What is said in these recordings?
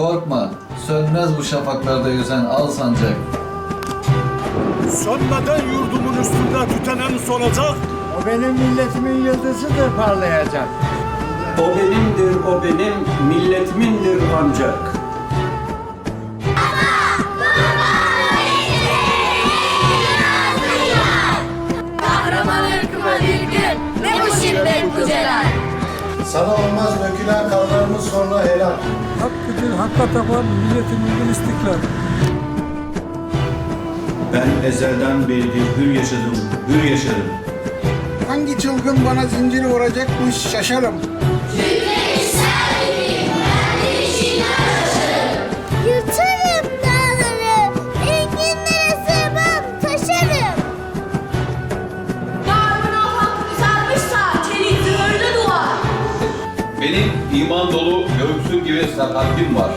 Korkma, sönmez bu şafaklarda yüzen al sancak. Sönmeden yurdumun üstünde tütenen solacak. O benim milletimin yıldızıdır parlayacak. O benimdir, o benim, milletimindir ancak. Kahraman ırkıma bir gün ne bu şiddet bu celal Sana olmaz dökülen kanlarımız helal. Hakkı din, hakka tapan milletimin istiklal. Ben ezelden beridir hür yaşadım, hür yaşadım. Hangi çılgın bana zinciri vuracakmış şaşarım. Benim iman dolu göğsüm gibi sakatim var.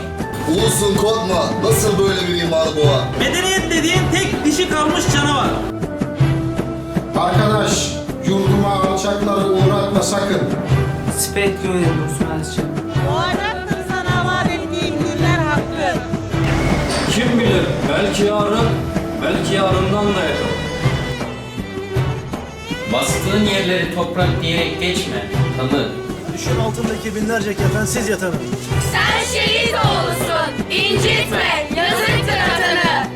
Ulusun korkma. Nasıl böyle bir imanı boğa? Medeniyet dediğin tek dişi kalmış canavar. Arkadaş, yurduma alçakları uğratma sakın. Spektro'ya Osmanlıcığım. Doğacaktır sana vaat ettiğim günler hakkı. Kim bilir, belki yarın, belki yarından da yakın. Bastığın yerleri toprak diyerek geçme. Tanı. Düşün altındaki binlerce kefensiz yatanı. Sen şehit oğlusun incitme yazıktır atanı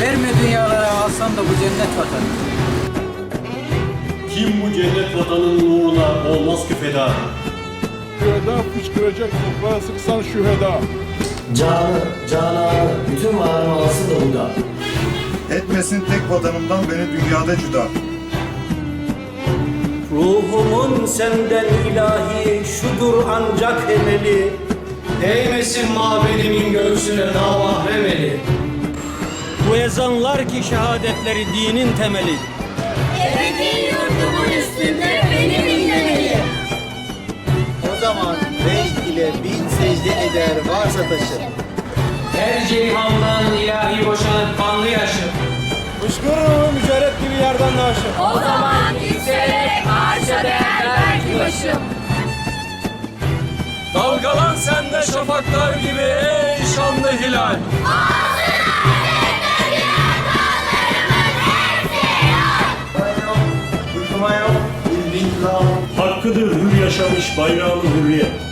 Verme dünyalara alsan da bu cennet vatanı. Kim bu cennet vatanının uğruna olmaz ki feda? Şüheda fışkıracak toprağa sıksan şüheda. Canı, cananı, bütün varını alsın da bu da. Etmesin tek vatanımdan beni dünyada cüda. Ruhumun senden ilahi şudur ancak emeli. Değmesin mabedimin göğsüne namahremeli. Bu ezanlar ki şehadetleri dinin temeli. Ebedi yurdumun üstünde beni dinlemeli O zaman beş ile bin secde eder varsa taşı. Her ceyhandan ilahi boşanıp kanlı yaşım. Fışkırır mücerret gibi yerden naşım. O zaman başım Dalgalan sende şafaklar gibi ey şanlı hilal. Hakkıdır hür yaşamış bayrağın hürriyet.